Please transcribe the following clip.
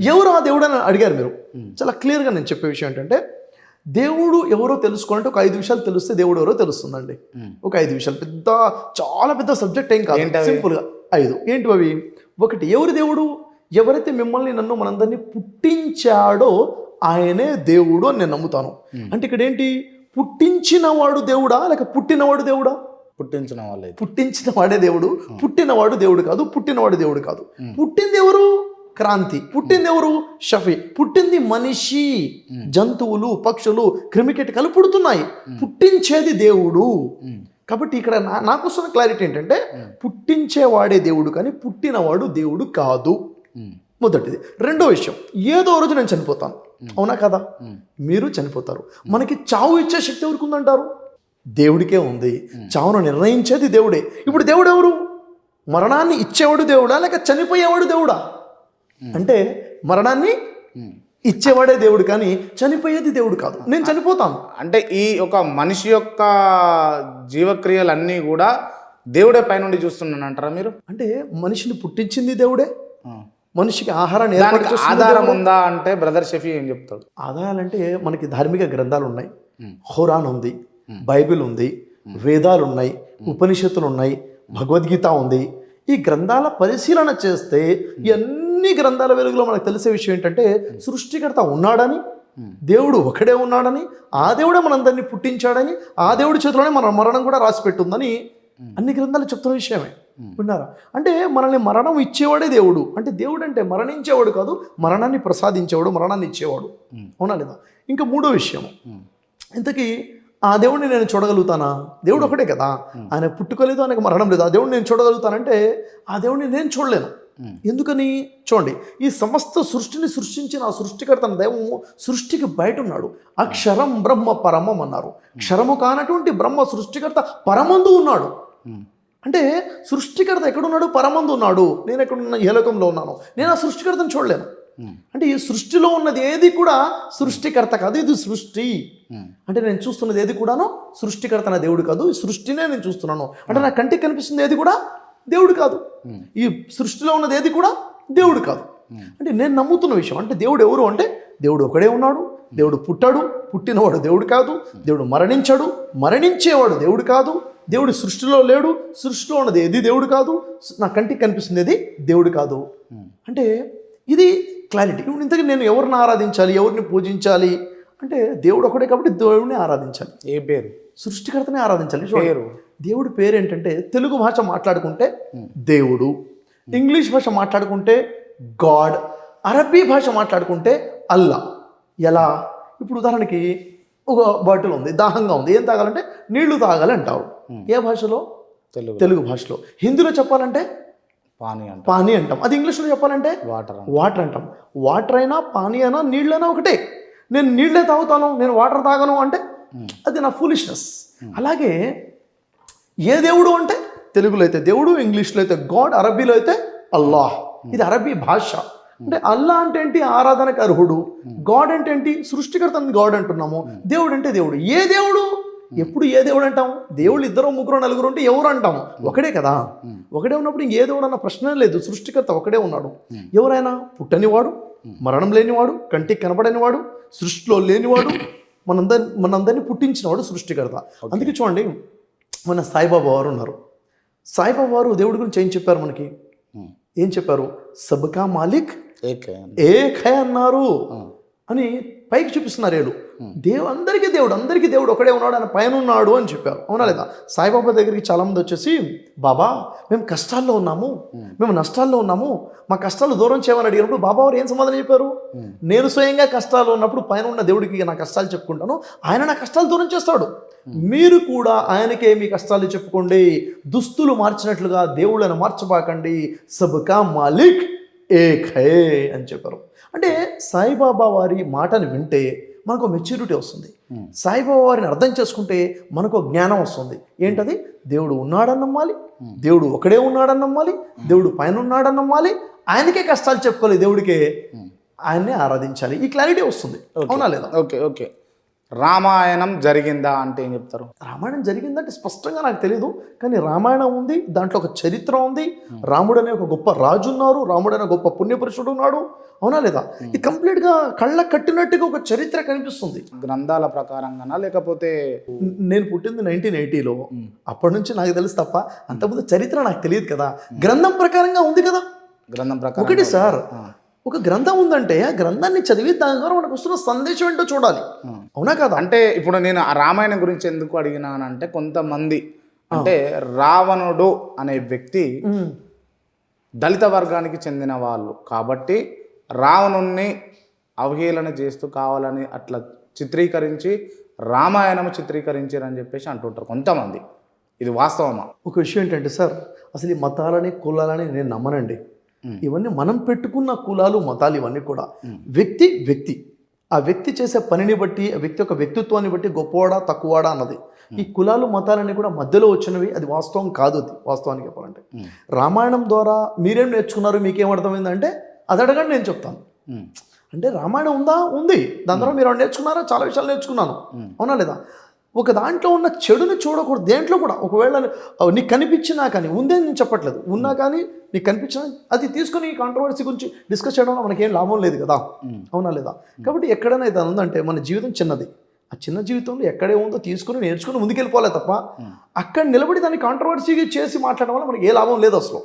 ఎవరు ఆ దేవుడు అని అడిగారు మీరు? చాలా క్లియర్గా నేను చెప్పే విషయం ఏంటంటే దేవుడు ఎవరో తెలుసుకోవాలంటే ఒక ఐదు విషయాలు తెలిస్తే దేవుడు ఎవరో తెలుస్తుందండి. ఒక ఐదు విషయాలు. పెద్ద చాలా పెద్ద సబ్జెక్ట్ ఏం కాదు? సింపుల్గా ఐదు. ఏంటి అవి ఒకటి ఎవరు దేవుడు? ఎవరైతే మిమ్మల్ని నన్ను మనందరినీ పుట్టించాడో ఆయనే దేవుడు అని నేను నమ్ముతాను. అంటే ఇక్కడ ఏంటి? పుట్టించినవాడు దేవుడా? లేక పుట్టినవాడు దేవుడా? పుట్టించిన వాళ్ళైతే పుట్టించిన వాడే దేవుడు పుట్టినవాడు దేవుడు కాదు. పుట్టినవాడు దేవుడు కాదు. పుట్టింది ఎవరు? క్రాంతి. పుట్టింది ఎవరు? షఫీ. పుట్టింది మనిషి. జంతువులు పక్షులు క్రిమికెటకలు పుడుతున్నాయి. పుట్టించేది దేవుడు. కాబట్టి ఇక్కడ నా నాకు వస్తున్న క్లారిటీ ఏంటంటే పుట్టించేవాడే దేవుడు కానీ పుట్టినవాడు దేవుడు కాదు. మొదటిది. రెండో విషయం ఏదో రోజు నేను చనిపోతాను. అవునా కదా? మీరు చనిపోతారు. మనకి చావు ఇచ్చే శక్తి ఎవరికి ఉందంటారు? దేవుడికే ఉంది. చావును నిర్ణయించేది దేవుడే. ఇప్పుడు దేవుడు ఎవరు? మరణాన్ని ఇచ్చేవాడు దేవుడా లేక చనిపోయేవాడు దేవుడా? అంటే మరణాన్ని ఇచ్చేవాడే దేవుడు కానీ చనిపోయేది దేవుడు కాదు. నేను చనిపోతాను. అంటే ఈ ఒక మనిషి యొక్క జీవక్రియలన్నీ కూడా దేవుడే పైనుండి చూస్తున్నాను అంటారా మీరు? అంటే మనిషిని పుట్టించింది దేవుడే. మనిషికి ఆహారాన్ని ఆధారం ఉందా అంటే బ్రదర్ షఫీ ఏం చెప్తాడు? ఆదాయాలంటే మనకి ధార్మిక గ్రంథాలు ఉన్నాయి. హోరాన్ ఉంది బైబిల్ ఉంది వేదాలు ఉన్నాయి ఉపనిషత్తులు ఉన్నాయి భగవద్గీత ఉంది. ఈ గ్రంథాల పరిశీలన చేస్తే ఈ అన్ని గ్రంథాల వెలుగులో మనకు తెలిసే విషయం ఏంటంటే సృష్టికర్త ఉన్నాడని దేవుడు ఒకడే ఉన్నాడని ఆ దేవుడే మనందరినీ పుట్టించాడని ఆ దేవుడి చేతిలోనే మన మరణం కూడా రాసి పెట్టుందని అన్ని గ్రంథాలు చెప్తున్న విషయమే. విన్నారా? అంటే మనల్ని మరణం ఇచ్చేవాడే దేవుడు. అంటే దేవుడు అంటే మరణించేవాడు కాదు మరణాన్ని ప్రసాదించేవాడు మరణాన్ని ఇచ్చేవాడు. అవునా లేదా? ఇంకా మూడో విషయం. ఇంతకీ ఆ దేవుడిని నేను చూడగలుగుతానా? దేవుడు ఒకటే కదా. ఆయన పుట్టుకోలేదు ఆయనకు మరణం లేదు. ఆ దేవుడిని నేను చూడగలుగుతానంటే ఆ దేవుడిని నేను చూడలేను. ఎందుకని? చూడండి ఈ సమస్త సృష్టిని సృష్టించిన ఆ సృష్టికర్తన దైవము సృష్టికి బయట ఉన్నాడు అక్షరం బ్రహ్మ పరమం అన్నారు. క్షరము కానటువంటి బ్రహ్మ సృష్టికర్త పరమందు ఉన్నాడు. అంటే సృష్టికర్త ఎక్కడున్నాడు? పరమందు ఉన్నాడు. నేను ఎక్కడున్న ఏ లోకంలో ఉన్నాను. నేను ఆ సృష్టికర్తను చూడలేను. అంటే ఈ సృష్టిలో ఉన్నది ఏది కూడా సృష్టికర్త కాదు. ఇది సృష్టి. అంటే నేను చూస్తున్నది ఏది కూడాను? సృష్టికర్త నా దేవుడు కాదు. ఈ సృష్టినే నేను చూస్తున్నాను. అంటే నా కంటికి కనిపిస్తుంది ఏది కూడా? దేవుడు కాదు. ఈ సృష్టిలో ఉన్నది ఏది కూడా దేవుడు కాదు. అంటే నేను నమ్ముతున్న విషయం అంటే దేవుడు ఎవరు అంటే దేవుడు ఒకడే ఉన్నాడు. దేవుడు పుట్టాడు పుట్టినవాడు దేవుడు కాదు. దేవుడు మరణించాడు మరణించేవాడు దేవుడు కాదు. దేవుడు సృష్టిలో లేడు సృష్టిలో ఉన్నది ఏది దేవుడు కాదు. నా కంటికి కనిపిస్తుంది దేవుడు కాదు. అంటే ఇది క్లారిటీ. ఇంతకీ నేను ఎవరిని ఆరాధించాలి ఎవరిని పూజించాలి? అంటే దేవుడు ఒకడే కాబట్టి దేవుడిని ఆరాధించాలి. ఏ పేరు? సృష్టికర్తనే ఆరాధించాలి. పేరు? దేవుడి పేరు ఏంటంటే తెలుగు భాష మాట్లాడుకుంటే దేవుడు ఇంగ్లీష్ భాష మాట్లాడుకుంటే గాడ్ అరబీ భాష మాట్లాడుకుంటే అల్లా. ఎలా? ఇప్పుడు ఉదాహరణకి ఒక బాటిల్ ఉంది దాహంగా ఉంది. ఏం తాగాలంటే నీళ్ళు తాగాలి అంటావు. ఏ భాషలో? తెలుగు తెలుగు భాషలో. హిందీలో చెప్పాలంటే పానీ అంట. పానీ అంటాం. అది ఇంగ్లీష్లో చెప్పాలంటే వాటర్ వాటర్ అంటాం. వాటర్ అయినా పానీ అయినా నీళ్ళైనా ఒకటే. నేను నీళ్ళే తాగుతాను నేను వాటర్ తాగను అంటే అది నా ఫూలిష్నెస్. అలాగే ఏ దేవుడు అంటే? తెలుగులో అయితే దేవుడు ఇంగ్లీష్లో అయితే గాడ్ అరబీలో అయితే అల్లాహ్. ఇది అరబీ భాష. అంటే అల్లా అంటే ఏంటి? ఆరాధనకు అర్హుడు. గాడ్ అంటే ఏంటి? సృష్టికర్త గాడ్ అంటున్నాము. దేవుడు అంటే దేవుడు. ఏ దేవుడు? ఎప్పుడు ఏ దేవుడు అంటాము? దేవుళ్ళు ఇద్దరు ముగ్గురు నలుగురు ఉంటే ఎవరు అంటాము? ఒకడే కదా. ఒకడే ఉన్నప్పుడు ఇంకే దేవుడు అన్న ప్రశ్న లేదు. సృష్టికర్త ఒకడే ఉన్నాడు. ఎవరైనా పుట్టనివాడు మరణం లేనివాడు కంటికి కనబడనివాడు సృష్టిలో లేనివాడు మనందరి మనందరినీ పుట్టించినవాడు సృష్టికర్త. అందుకే చూడండి మన సాయిబాబా వారు ఉన్నారు. సాయిబాబా వారు దేవుడి గురించి ఏం చెప్పారు మనకి? ఏం చెప్పారు? సబ్కా మాలిక్ ఏకే ఏక్ హై అన్నారు అని పైకి చూపిస్తున్నారు ఏడు దేవు అందరికీ దేవుడు అందరికీ దేవుడు ఒకడే ఉన్నాడు ఆయన పైన ఉన్నాడు అని చెప్పారు. అవునా లేదా? సాయిబాబా దగ్గరికి చాలా మంది వచ్చేసి బాబా మేము కష్టాల్లో ఉన్నాము. మేము నష్టాల్లో ఉన్నాము. మా కష్టాలు దూరం చేయమని అడిగినప్పుడు బాబా వారు ఏం సమాధానం చెప్పారు? నేను స్వయంగా కష్టాలు ఉన్నప్పుడు పైన ఉన్న దేవుడికి నా కష్టాలు చెప్పుకుంటాను. ఆయన నా కష్టాలు దూరం చేస్తాడు. మీరు కూడా ఆయనకే మీ కష్టాలు చెప్పుకోండి. దుస్తులు మార్చినట్లుగా దేవుళ్ళని మార్చబాకండి. సబ్కా మాలిక్. ఏక్ హే అని చెప్పారు. అంటే సాయిబాబా వారి మాటని వింటే మనకు మెచ్యూరిటీ వస్తుంది. సాయిబాబా వారిని అర్థం చేసుకుంటే మనకు జ్ఞానం వస్తుంది. ఏంటది? దేవుడు ఉన్నాడని నమ్మాలి. దేవుడు ఒకడే ఉన్నాడని నమ్మాలి. దేవుడు పైన ఉన్నాడని నమ్మాలి. ఆయనకే కష్టాలు చెప్పుకోవాలి దేవుడికే. ఆయన్నే ఆరాధించాలి. ఈ క్లారిటీ వస్తుంది. అవునా లేదా? ఓకే. ఓకే. రామాయణం జరిగిందా అంటే ఏం చెప్తారు? రామాయణం జరిగిందంటే స్పష్టంగా నాకు తెలియదు కానీ రామాయణం ఉంది దాంట్లో ఒక చరిత్ర ఉంది. రాముడు అనే ఒక గొప్ప రాజు ఉన్నారు రాముడు అనే గొప్ప పుణ్యపురుషుడు ఉన్నాడు. అవునా లేదా? ఇది కంప్లీట్గా కళ్ళ కట్టినట్టుగా ఒక చరిత్ర కనిపిస్తుంది. గ్రంథాల ప్రకారంగానా లేకపోతే నేను పుట్టింది నైన్టీన్ ఎయిటీలో. అప్పటి నుంచి నాకు తెలుసు తప్ప అంతకుముందు చరిత్ర నాకు తెలియదు కదా. గ్రంథం ప్రకారంగా ఉంది కదా? గ్రంథం ప్రకారం ఒకటి సార్ ఒక గ్రంథం ఉందంటే ఆ గ్రంథాన్ని చదివి దాని ద్వారా మనకు వస్తున్న సందేశం ఏంటో చూడాలి. అవునా కదా? అంటే ఇప్పుడు నేను ఆ రామాయణం గురించి ఎందుకు అడిగినానంటే కొంతమంది అంటే రావణుడు అనే వ్యక్తి. దళిత వర్గానికి చెందిన వాళ్ళు. కాబట్టి రావణుణ్ణి అవహేళన చేస్తూ కావాలని అట్లా చిత్రీకరించి రామాయణం చిత్రీకరించారని చెప్పేసి అంటుంటారు కొంతమంది. ఇది వాస్తవమా? ఒక విషయం ఏంటంటే సార్ అసలు ఈ మతాలని కులాలని నేను నమ్మనండి. ఇవన్నీ మనం పెట్టుకున్న కులాలు మతాలు ఇవన్నీ కూడా. వ్యక్తి వ్యక్తి. ఆ వ్యక్తి చేసే పనిని బట్టి ఆ వ్యక్తి యొక్క వ్యక్తిత్వాన్ని బట్టి గొప్పవాడా తక్కువవాడా అన్నది. ఈ కులాలు మతాలన్నీ కూడా మధ్యలో వచ్చినవి. అది వాస్తవం కాదు అది వాస్తవానికి చెప్పాలంటే. రామాయణం ద్వారా మీరేం నేర్చుకున్నారు? మీకేం అర్థమైందంటే అది అడగండి నేను చెప్తాను. అంటే రామాయణం ఉందా? ఉంది. దాని ద్వారా మీరు నేర్చుకున్నారా? చాలా విషయాలు నేర్చుకున్నాను. అవునా లేదా? ఒక దాంట్లో ఉన్న చెడుని చూడకూడదు. దేంట్లో కూడా ఒకవేళ నీకు కనిపించినా కానీ ఉందని నేను చెప్పట్లేదు. ఉన్నా కానీ నీకు కనిపించినా అది తీసుకుని ఈ కాంట్రవర్సీ గురించి డిస్కస్ చేయడం వల్ల మనకేం లాభం లేదు కదా. అవునా లేదా? కాబట్టి ఎక్కడైనా ఇది ఉందంటే మన జీవితం చిన్నది. ఆ చిన్న జీవితంలో ఎక్కడే ఉందో తీసుకుని నేర్చుకుని ముందుకెళ్ళిపోలే తప్ప అక్కడ నిలబడి దాన్ని కాంట్రవర్సీ చేసి మాట్లాడడం వల్ల మనకి ఏ లాభం లేదు అసలు.